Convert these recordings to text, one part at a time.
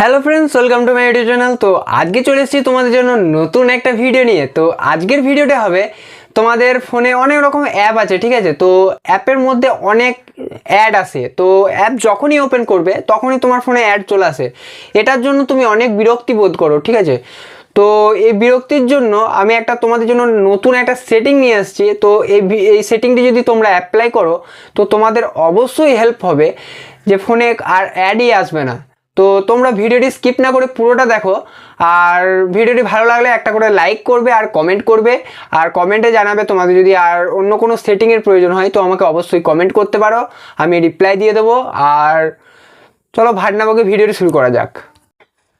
Hello friends welcome to my YouTube channel তো আজকে চলে এসেছি তোমাদের জন্য নতুন একটা ভিডিও নিয়ে। তো আজকের ভিডিওটা হবে তোমাদের ফোনে অনেক রকম অ্যাপ আছে, ঠিক আছে? তো অ্যাপের মধ্যে অনেক অ্যাড আসে তো অ্যাপ যখনই ওপেন করবে, তখনই তোমার ফোনে অ্যাড চলে আসে। এটার জন্য তুমি অনেক বিরক্তি বোধ করো, ঠিক আছে? তো এই বিরক্তির জন্য আমি একটা তোমাদের জন্য নতুন একটা সেটিং নিয়ে আসছি। তো এই এই সেটিংটি যদি তোমরা অ্যাপ্লাই করো, তো তোমাদের অবশ্যই হেল্প হবে যে ফোনে আর অ্যাডই আসবে না। তো তোমরা ভিডিওটি স্কিপ না করে পুরোটা দেখো। আর ভিডিওটি ভালো লাগলে একটা করে লাইক করবে আর কমেন্ট করবে। আর কমেন্টে জানাবে তোমাদের যদি আর অন্য কোনো সেটিংয়ের প্রয়োজন হয়, তো আমাকে অবশ্যই কমেন্ট করতে পারো। আমি রিপ্লাই দিয়ে দেবো। আর চলো ভাটনাবাকে ভিডিওটি শুরু করা যাক।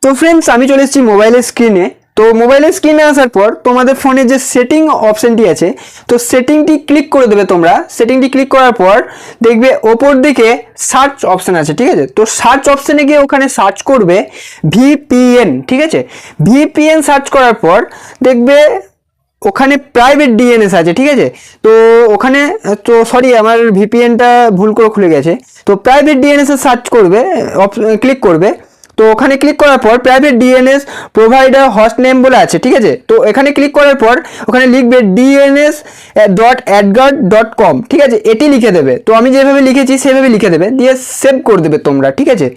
তো ফ্রেন্ডস আমি চলে এসেছি মোবাইলের স্ক্রিনে তো মোবাইলের স্ক্রিনে আসার পর তোমাদের ফোনে যে সেটিং অপশানটি আছে, তো সেটিংটি ক্লিক করে দেবে তোমরা। সেটিংটি ক্লিক করার পর দেখবে ওপর দিকে সার্চ অপশান আছে, ঠিক আছে? তো সার্চ অপশানে গিয়ে ওখানে সার্চ করবে ভিপিএন ঠিক আছে? ভিপিএন সার্চ করার পর দেখবে ওখানে প্রাইভেট ডিএনএস আছে, ঠিক আছে? তো ওখানে, তো সরি আমার ভিপিএনটা ভুল করে খুলে গেছে। তো প্রাইভেট ডিএনএস সার্চ করবে ক্লিক করবে। তো ওখানে ক্লিক করার পর private DNS provider host name বলে আছে, ঠিক আছে? তো এখানে ক্লিক করার পর ওখানে লিখবে DNS dot AdGuard dot com ঠিক আছে? এটি লিখে দেবে। তো আমি যেভাবে লিখেছি সেভাবে লিখে দেবে। দিয়ে সেভ করে দেবে তোমরা, ঠিক আছে?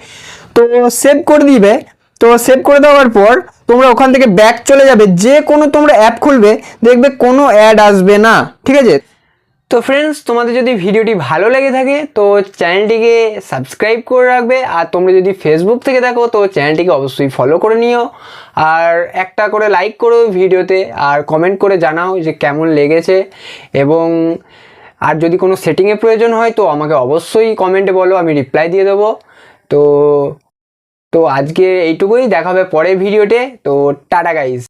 তো সেভ করে দিবে। তো সেভ করে দেওয়ার পর তোমরা ওখান থেকে ব্যাক চলে যাবে। যে কোনো তোমরা অ্যাপ খুলবে, দেখবে কোনো অ্যাড আসবে না, ঠিক আছে? তো ফ্রেন্ডস তোমাদের যদি ভিডিওটি ভালো লেগে থাকে, তো চ্যানেলটিকে সাবস্ক্রাইব করে রাখবে। আর তোমরা যদি ফেসবুক থেকে দেখো, তো চ্যানেলটিকে অবশ্যই ফলো করে নিও। আর একটা করে লাইক করো ভিডিওতে, আর কমেন্ট করে জানাও যে কেমন লেগেছে। এবং আর যদি কোনো সেটিংয়ের প্রয়োজন হয়, তো আমাকে অবশ্যই কমেন্টে বলো, আমি রিপ্লাই দিয়ে দেবো। তো তো আজকে এইটুকুই, দেখা হবে পরের ভিডিওতে। তো টাটা গাইজ